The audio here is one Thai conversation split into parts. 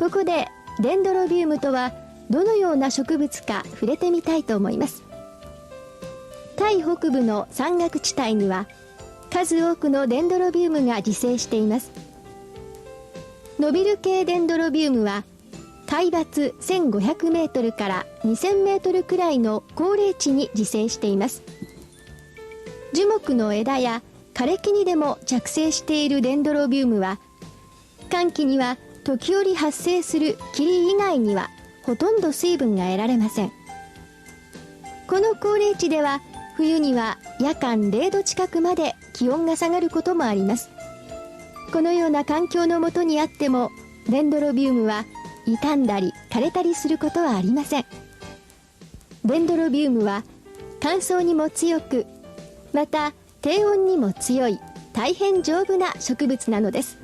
ここでデンドロビウムとはどのような植物か触れてみたいと思います。タイ北部の山岳地帯には数多くのデンドロビウムが自生しています。ノビル系デンドロビウムは海抜1500メートルから2000メートルくらいの高齢地に自生しています。樹木の枝や枯れ木にでも着生しているデンドロビウムは寒気には時折発生する霧以外にはほとんど水分が得られません。この高齢地では冬には夜間0度近くまで気温が下がることもあります。このような環境のもとにあってもデンドロビウムは傷んだり枯れたりすることはありません。デンドロビウムは乾燥にも強くまた低温にも強い大変丈夫な植物なのです。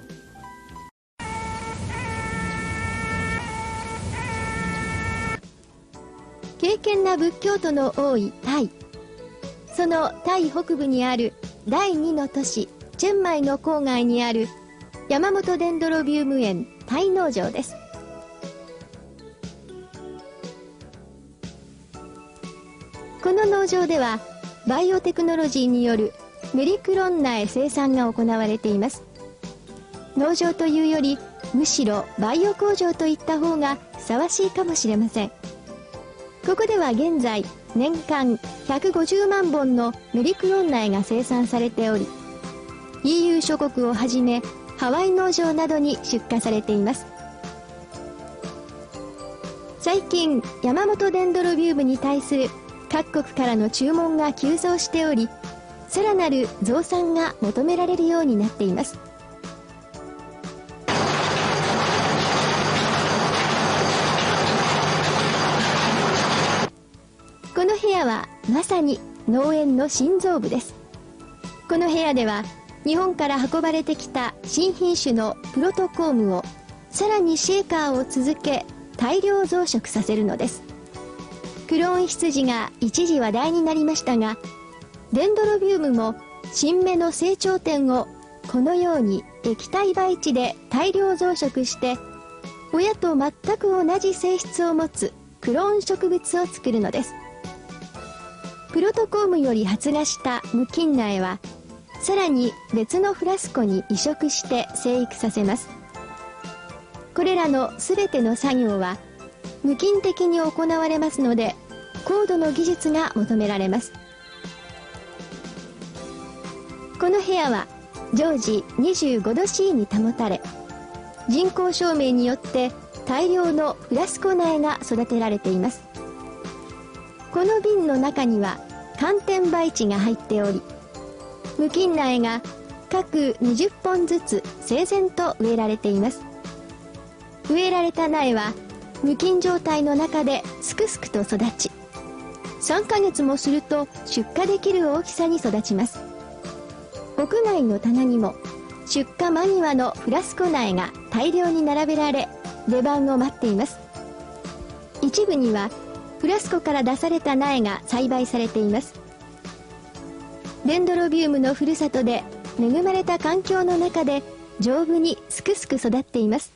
敬虔な仏教徒の多いタイ。そのタイ北部にある第2の都市チェンマイの郊外にある山本デンドロビウム園タイ農場です。この農場ではバイオテクノロジーによるメリクロン苗生産が行われています。農場というよりむしろバイオ工場といった方がふさわしいかもしれません。ここでは現在年間150万本のメリクロン苗が生産されており EU 諸国をはじめハワイ農場などに出荷されています。最近山本デンドロビウムに対する各国からの注文が急増しておりさらなる増産が求められるようになっています。まさに農園の心臓部です。この部屋では日本から運ばれてきた新品種のプロトコームをさらにシェーカーを続け大量増殖させるのです。クローン羊が一時話題になりましたがデンドロビウムも新芽の成長点をこのように液体培地で大量増殖して親と全く同じ性質を持つクローン植物を作るのです。プロトコームより発芽した無菌苗はさらに別のフラスコに移植して生育させます。これらの全ての作業は無菌的に行われますので高度の技術が求められます。この部屋は常時25度 C に保たれ人工照明によって大量のフラスコ苗が育てられています。この瓶の中には寒天培地が入っており無菌苗が各20本ずつ整然と植えられています。植えられた苗は無菌状態の中ですくすくと育ち3ヶ月もすると出荷できる大きさに育ちます。屋外の棚にも出荷間際のフラスコ苗が大量に並べられ出番を待っています。一部にはフラスコから出された苗が栽培されています。デンドロビウムのふるさとで恵まれた環境の中で丈夫にすくすく育っています。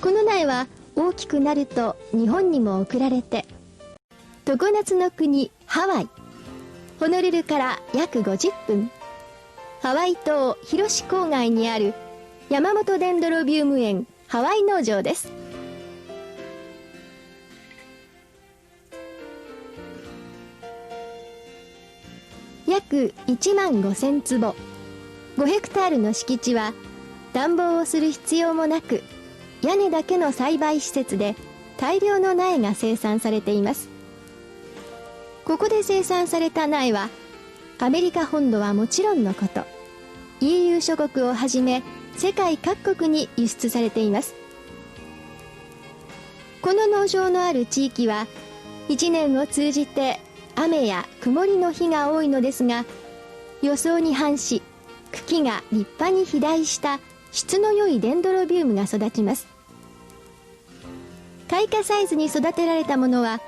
この苗は大きくなると日本にも送られて常夏の国ハワイ。ホノルルから約50分。ハワイ島広志郊外にある山本デンドロビウム園ハワイ農場です。約1万5000坪。5ヘクタールの敷地は暖房をする必要もなく屋根だけの栽培施設で大量の苗が生産されています。ここで生産された苗はアメリカ本土はもちろんのこと EU 諸国をはじめ世界各国に輸出されています。この農場のある地域は1年を通じて雨や曇りの日が多いのですが予想に反し茎が立派に肥大した質の良いデンドロビウムが育ちます。開花サイズに育てられたものは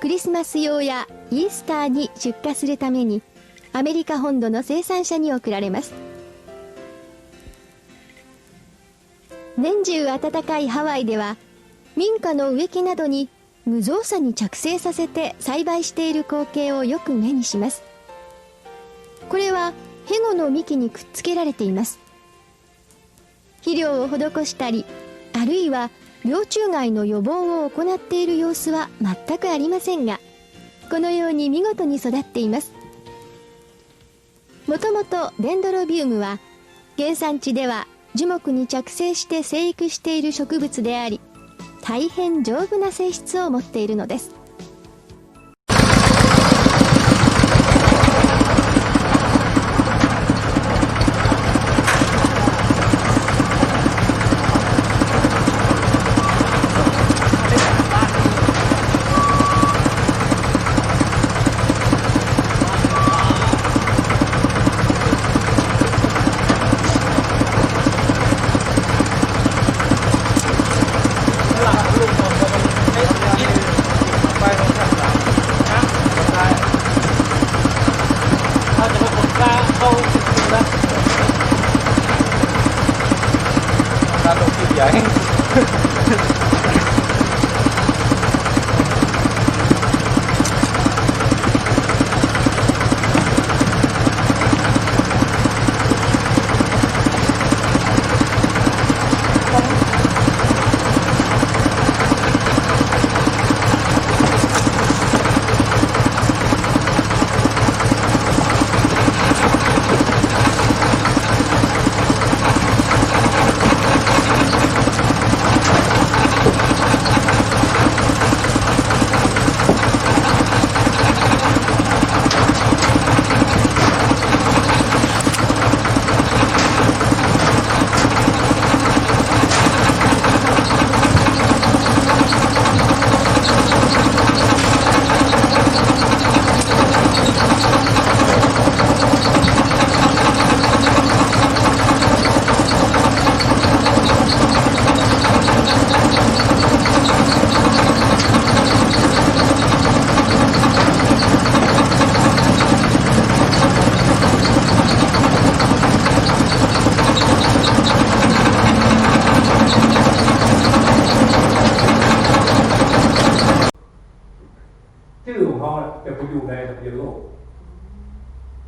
クリスマス用やイースターに出荷するためにアメリカ本土の生産者に送られます。年中暖かいハワイでは民家の植木などに無造作に着生させて栽培している光景をよく目にします。これはヘゴの幹にくっつけられています。肥料を施したりあるいは病虫害の予防を行っている様子は全くありませんがこのように見事に育っています。もともとデンドロビウムは原産地では樹木に着生して生育している植物であり大変丈夫な性質を持っているのです。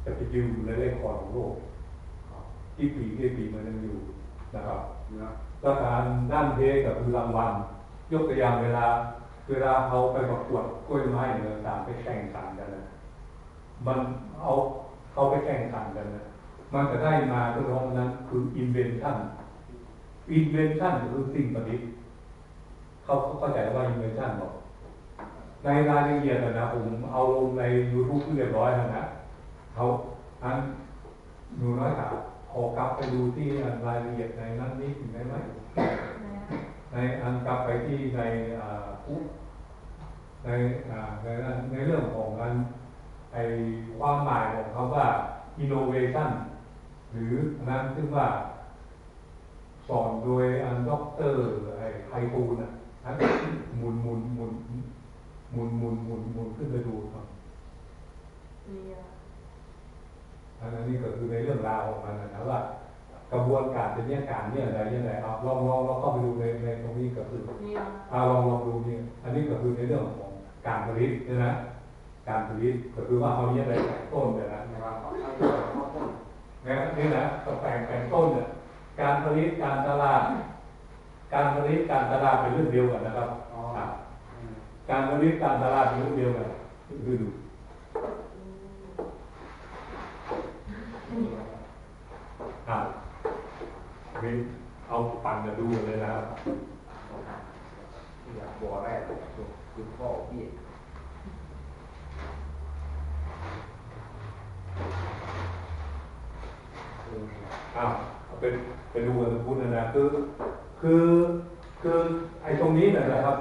จะไปยืนอยู่ในลขคอร์ดของโลกกี่ปีกี่ปีมันยังอยู่นะครับแล้วการด้านเทก็คือรางวัลยกตัวอย่างเวลา เวลาเขาไปประกวดกล้วยไม้หรือต่างไปแข่งขันกันนะมันเอาเขาไปแข่งขันกันนะมันจะได้มาตรงนั้นคือ invention invention คือสิ่งประดิษฐ์เขาเข้าใจว่า invention บอกในรายละเอียดนะนะผมเอาลงใน YouTube เรียบร้อยแล้วนะ เขาอันหนูน้อยครับขอกลับไปดูที่อันรายละเอียดในนั้นนิดหนึ่งได้ไหมในอันกลับไปที่ในอ่าอุ๊ในอ่าในนั้นในเรื่องของอันไอความหมายของเขาว่า innovation หรืออันนั้นซึ่งว่า สอนโดยอันด็อกเตอร์ไอไฮปูนอะอันหมุนหมุนหมุนหมุนหมุนหมุนหมุนขึ้นไปดูครับ อันนั้นนี่ก็คือในเรื่องราวของมันนะว่ากระบวนการเป็นยังการเนี่ยอะไรยังไงเอาลองลองเราเข้าไปดูในในตรงนี้ก็คือเอาลองลองดูนี่อันนี้ก็คือในเรื่องของการผลิตใช่ไหมการผลิตก็คือว่าเอาเนี่ยอะไรแต่งต้นเนี่ยนะเนี่ยนี่นะก็แต่งแต่งต้นเนี่ยการผลิตการตลาด การผลิตการตลาดเป็นเรื่องเดียวกันนะครับครับการผลิตการตลาดเป็นเรื่องเดียวกันคือดูอะ นี่เอาปั่นจะดูเลยนะครับอยากบัวแรกคือพ่อพี่อ้าวเป็นเป็นดูกันพูดนะนะ คือคือคือไอ้ตรงนี้นยนะครับ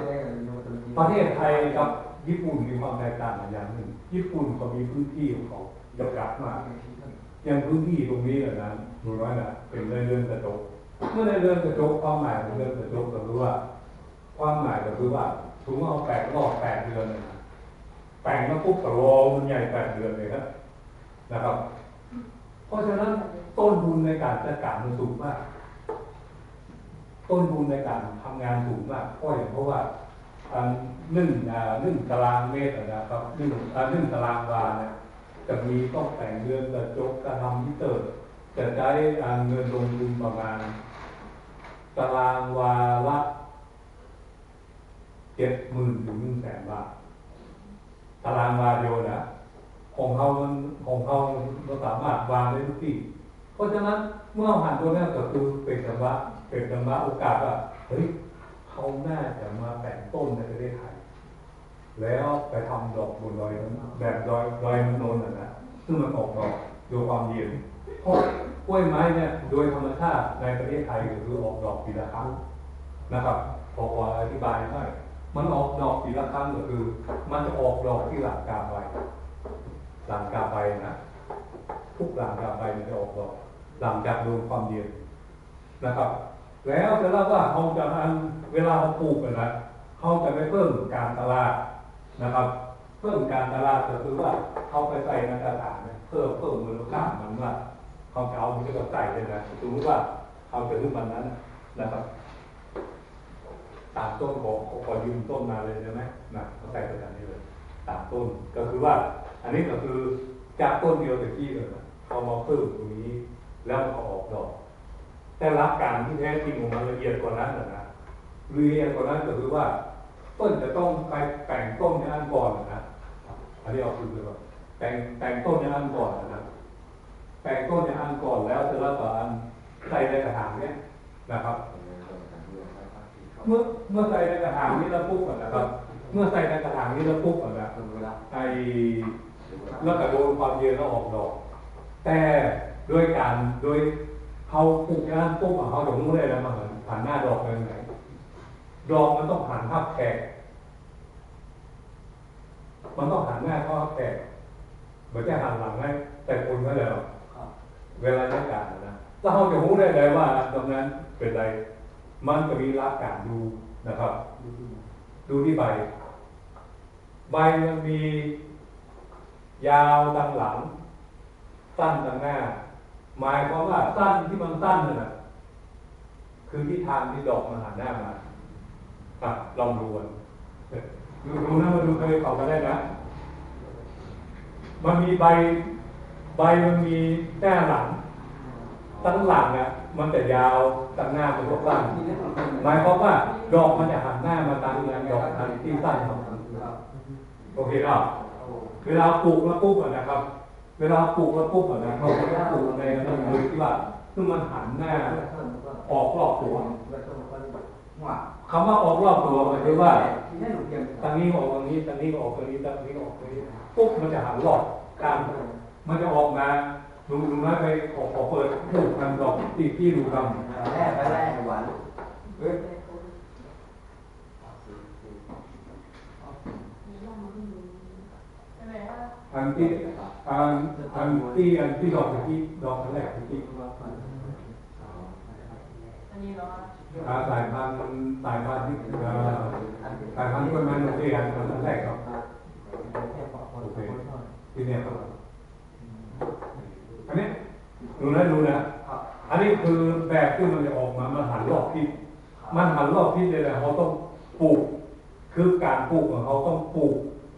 ประเทศไทยกับญี่ปุ่นมีความแตกต่างกันอย่างหนึ่ง ญี่ปุ่นเขามีพื้นที่ของเขาจำกัดมาก อย่างพื้นที่ตรงนี้เหล่านั้นหนูน้อยนะเป็นเรื่องเรื่องกระจกเมื่อในเรื่องกระจกความหมายของเรื่องกระจกก็คือว่า ความหมายก็คือว่าถุงเอาแปดรอบแปดเดือนแปลงแล้วปุ๊บก็รอมันใหญ่แปดเดือนเลยครับนะครับ เพราะฉะนั้นต้นทุนในการจัดการมันสูงมาก ต้นทุนในการทำงานสูงมากเพราะอย่างเพราะว่าอันหนึ่งอ่าหนึ่งตารางเมตรนะครับหนึ่งอ่าหนึ่งตารางวาเนี่ย จะมีต้องแต่งเรือนกระจกกระทำมิเตอร์จะใช้เงินลงทุนประมาณ ตารางวาละเจ็ดหมื่นถึงหนึ่งแสนบาท ตารางวาเดียวนะของเขามันของเขาเราสามารถวางได้ทุกที่ เพราะฉะนั้นเมื่อหันตัวนี้ยก็คือเป็นจังหวะเป็นจังหวะโอกาสว่าเฮ้ยเขาน่าจะมาแต่งต้นในประเทศไทย แล้วไปทำดอกบนดอยนั้นแบบดอยดอยมันโนนน่ะนะซึ่งมันออกดอกโดยความเย็นเพราะกล้วยไม้เนี่ยโดยธรรมชาติในประเทศไทยก็คือออกดอกปีละครั้งนะครับพอขออธิบายหน่อยมันออกดอกปีละครั้งก็คือ มันจะออกดอกที่หลังกาใบหลังกาใบนะทุกหลังกาใบมันจะออกดอก หลังจากโดนความเย็นนะครับ แล้วจะเล่าว่าเขาจะอันเวลาเขาปลูกกันนะเขาจะไม่เพิ่มการตลาด นะครับ เพิ่มการตลาดก็คือว่าเขาไปใส่ในกระถางเนี่ยเพิ่มเพิ่มมูลค่ามันว่าขาจะเอามันก็ใส่เลยนะสมมติว่าเขาจะขึ้นมันนั้นนะครับตามต้นขอขอยืมต้นมาเลยใช่ไหมนะเขาใส่ไปแบบนี้เลยตามต้นก็คือว่า อันนี้ก็คือจากต้นเดียวตะกี้เลยนะเขามาเพิ่มตรงนี้แล้วมันก็ออกดอก แต่หลักการที่แท้จริงของมันละเอียดกว่านั้นนะละเอียดกว่านั้นก็คือว่า ต้นจะต้องไปแต่งต้นในอันก่อนนะอันนี้เอาคือเลยว่าแต่งแต่งต้นในอันก่อนนะแต่งต้นในอันก่อนแล้วเสร็จแล้วก็อันใส่ในกระถางเนี้ยนะครับ เมื่อเมื่อใส่ในกระถางนี้แล้วปุ๊บอะนะครับ เมื่อใส่ในกระถางนี้แล้วปุ๊บอะนะไอแล้วก็โดนความเย็นแล้วออกดอก แต่ด้วยการโดยเขาปลูกย่านปุ๊บอะเขาจะรู้ได้แล้วมันหันหน้าดอกไปไหน ดอกมันต้องหันภาพแขกมันต้องหันหน้าเข้าภาพแขกเหมือนจะหันหลังให้แต่คนไม่แล้วเวลาใช้การนะแล้วเขาจะรู้ได้เลยว่าตรงนั้นเป็นไร มันจะมีรักการดูนะครับ ดูที่ใบ ใบมันมี ยาวดังหลัง สั้นดังหน้า หมายความว่าสั้นที่มันสั้นน่ะคือทิศทางที่ดอกมันหันหน้ามา อะลองดูนดูดูนะมาดูเคยเขอบมาได้นะ มันมีใบ ใบมันมีหน้าหลัง ตั้งหลังเนี่ยมันจะยาวตั้งหน้าเป็นพวกสั้นหมายความว่าดอกมันจะหันหน้ามาตามแรงดอกทางที่สั้นครับโอเคเนาะเวลาปลูกแล้วปุ๊บอะนะครับ เวลาปลูกแล้วปุ๊บอะนะเขาจะปลูกในนั้นเลยที่ว่าซึ่งมันหันหน้าออกรอบตัว คำว่าออกรอบตัวหมายถึงว่าทางนี้ออกทางนี้ทางนี้ออกทางนี้ทางนี้ออกทางนี้ปุ๊บมันจะหันรอบกลางมันจะออกมาดูดูนะไปขอขอเปิดปลูกทำดอกที่ที่ดูทำแรกไปแรกหวานเฮ้ยอันที่อันอันที่อันที่ดอกที่ดอกแรกที่อันนี้เหรออา สายพันธุ์สายพันธุ์ที่สายพันธุ์กล้วยไม้โอเคอันอันแรกครับโอเคที่เนี่ยครับอันนี้ดูนะดูนะอันนี้คือแบบที่มันจะออกมามันหันรอบทิศมันหันรอบทิศเลยนะเขาต้องปลูก คือการปลูกของเขาต้องปลูก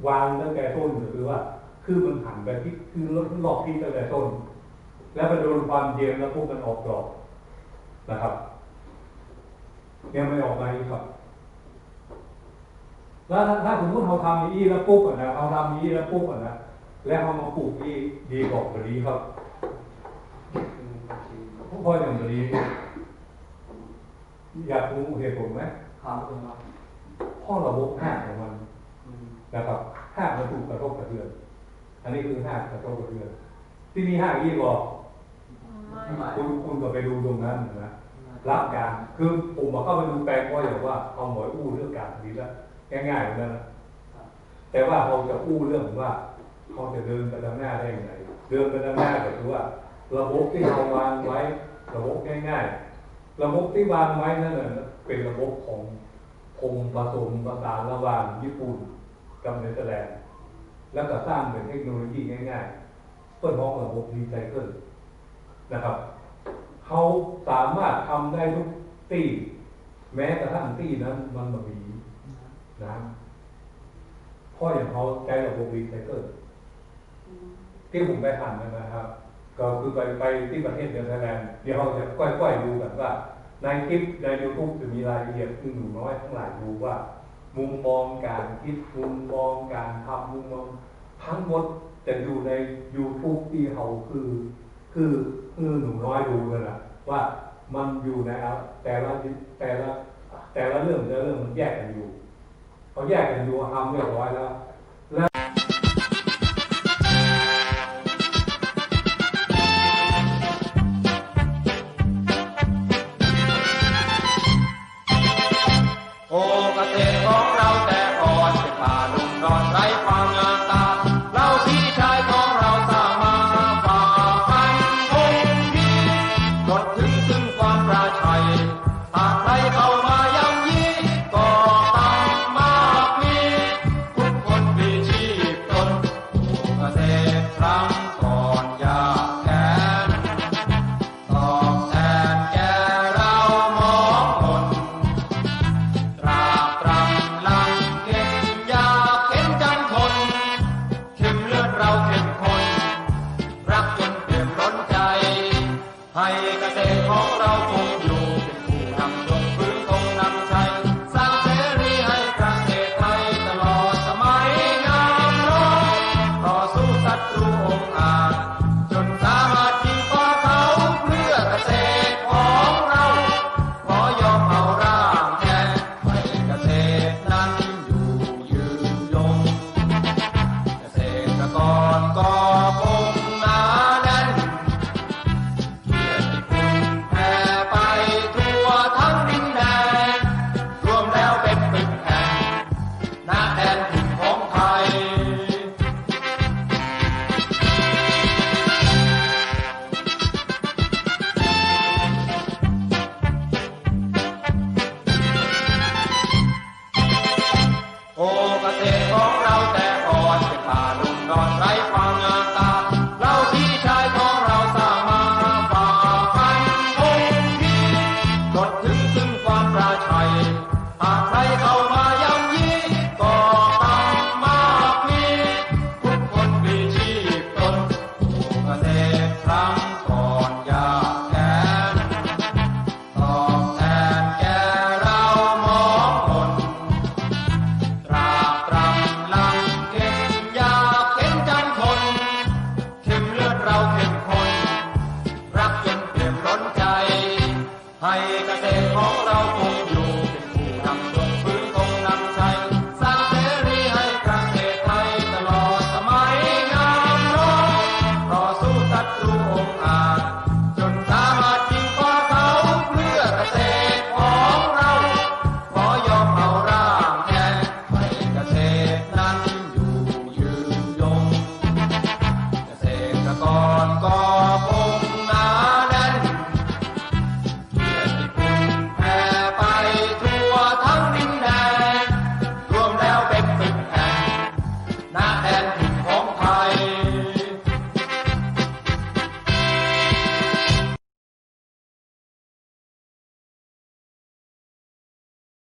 วางตั้งแต่ต้นก็คือว่า คือมันหันไปที่คือรอบทิศตั้งแต่ต้น แล้วไปโดนความเย็นแล้วพวกมันออกดอกนะครับ ยังไม่ออกมาอีกครับแล้วถ้าถ้าสมมติเราทำอย่างนี้แล้วปุ๊บอะนะเราทำอย่างนี้แล้วปุ๊บอะนะแล้วเรามาปลูกที่ดีกว่าแบบนี้ครับเพราะอย่างแบบนี้อยากรู้เหตุผลไหมครับข้อระบบห้าของมันนะครับห้ามันถูกกระทบกระเทือนอันนี้คือห้ากระทบกระเทือนที่มีห้าอีกบอกไม่คุณคุณก็ไปดูตรงนั้นนะ รับการคือผมมาเข้าไปดูแปลงก็อย่างว่าเอาหมวยอู้เรื่องการดีแล้วง่ายๆเลยนะแต่ว่าเราจะอู้เรื่องว่าเขาจะเดินไปทางหน้าได้ยังไงเดินไปทางหน้าก็คือว่า ระบบที่เราวางไว้ ระบบง่ายๆ ระบบที่วางไว้นั่นน่ะเป็นระบบของคงผสมประสานระหว่างญี่ปุ่นกับเนเธอร์แลนด์แล้วก็สร้างเป็นเทคโนโลยีง่ายๆเพื่อพ้องระบบรีไซเคิลนะครับ เขาสามารถทำได้ทุกที่แม้กระทั่งที่นั้น มันมามีนะเพ่ออย่างเขาใจระบบรีไซเคิลที่ผมไปอ่านมานะครับ ก็คือไปไปที่ประเทศเนเธอร์แลนด์เดี๋ยวเราจะค่อยๆดูกันว่าในคลิปในยูทูบจะมีรายละเอียดคือหนูน้อยทั้งหลายดูว่า มุมมองการคิดมุมมองการทำมุมมองทั้งหมดจะอยู่ใน YouTube ที่เขาคือ คือคือหนูน้อยดูเลยนะว่ามันอยู่ในแต่ละแต่ละแต่ละเรื่องแต่ละเรื่องมันแยกกันอยู่เขาแยกกันอยู่ทำเรียบร้อยแล้ว ให้เกษตรของเราคงอยู่